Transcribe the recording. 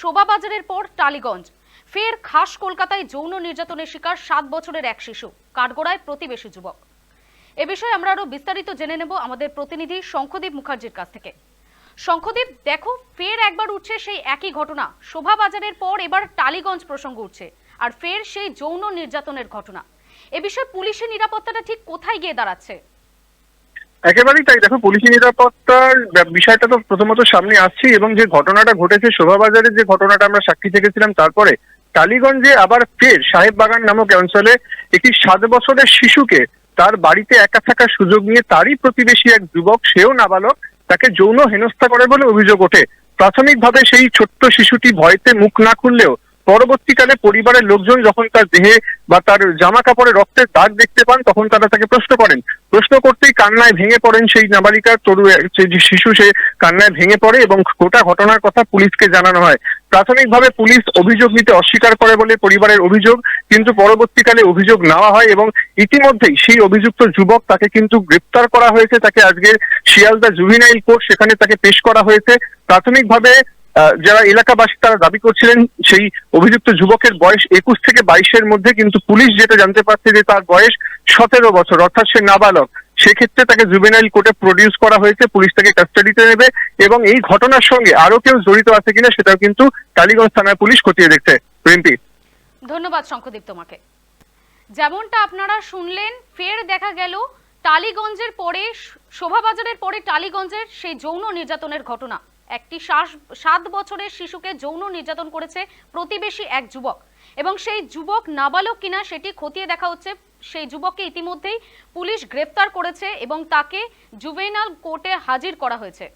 শোভাবাজারের পর টালিগঞ্জ। ফের খাস কলকাতায় যৌন নির্যাতনের শিকার সাত বছরের এক শিশু, কাঠগোড়ায় প্রতিবেশী যুবক। এ বিষয়ে আমরা আরও বিস্তারিত জেনে নেব আমাদের প্রতিনিধি শঙ্খদীপ মুখার্জির কাছ থেকে। শঙ্খদীপ, দেখো, ফের একবার উঠছে সেই একই ঘটনা। শোভাবাজারের পর এবার টালিগঞ্জ প্রসঙ্গ উঠছে, আর ফের সেই যৌন নির্যাতনের ঘটনা। এ বিষয়ে পুলিশের নিরাপত্তাটা ঠিক কোথায় গিয়ে দাঁড়াচ্ছে? একেবারেই তাই। দেখো, পুলিশি নিরাপত্তার বিষয়টা তো প্রথমত সামনে আসছে এবং যে ঘটনাটা ঘটেছে শোভাবাজারের যে ঘটনাটা আমরা সাক্ষী থেকেছিলাম তারপরে, টালিগঞ্জে আবার ফের সাহেব বাগান নামক অঞ্চলে একটি সাত বছরের শিশুকে তার বাড়িতে একা থাকার সুযোগ নিয়ে তারই প্রতিবেশী এক যুবক, সেও নাবালক, তাকে যৌন হেনস্থা করে বলে অভিযোগ ওঠে। প্রাথমিকভাবে সেই ছোট্ট শিশুটি ভয়তে মুখ না খুললেও পরবর্তীকালে পরিবারের লোকজন যখন তার দেহে বা তার জামা কাপড়ে রক্তের দাগ দেখতে পান, তখন তারা তাকে প্রশ্ন করেন। প্রশ্ন করতেই কান্নায় ভেঙে পড়েন সেই নাবালিকার তরু শিশু, সে কান্নায় ভেঙে পড়ে এবং গোটা ঘটনার কথা পুলিশকে জানানো হয়। প্রাথমিকভাবে পুলিশ অভিযোগ নিতে অস্বীকার করে বলে পরিবারের অভিযোগ, কিন্তু পরবর্তীকালে অভিযোগ নেওয়া হয় এবং ইতিমধ্যেই সেই অভিযুক্ত যুবক তাকে কিন্তু গ্রেপ্তার করা হয়েছে। তাকে আজকের শিয়ালদা জুভিনাইল কোর্ট সেখানে তাকে পেশ করা হয়েছে। প্রাথমিকভাবে যারা এলাকাবাসী তারা দাবি করছিলেন সেই অভিযুক্ত যুবকের বয়স একুশ থেকে বাইশের মধ্যে, কিন্তু পুলিশ যেটা জানতে পারছে যে তার বয়স সতেরো বছর, অর্থাৎ সে নাবালক। সেক্ষেত্রে তাকে জুবেনাইল কোর্টে প্রডিউস করা হয়েছে, পুলিশ তাকে কাস্টাডিতে নেবে এবং এই ঘটনার সঙ্গে আরও কেউ জড়িত আছে কিনা সেটাও কিন্তু টালিগঞ্জ থানার পুলিশ খতিয়ে দেখছে। রিম্পি। ধন্যবাদ শঙ্খদীপ তোমাকে। যেমনটা আপনারা শুনলেন, ফের দেখা গেল টালিগঞ্জের পরে, শোভাবাজারের পরে টালিগঞ্জের সেই যৌন নির্যাতনের ঘটনা। একটি সাত বছরের শিশুকে যৌন নির্যাতন করেছে প্রতিবেশী এক যুবক। এবং সেই যুবক নাবালক কিনা সেটি খতিয়ে দেখা হচ্ছে। সেই যুবককে ইতিমধ্যেই পুলিশ গ্রেপ্তার করেছে এবং তাকে জুভেনাল কোর্টে হাজির করা হয়েছে।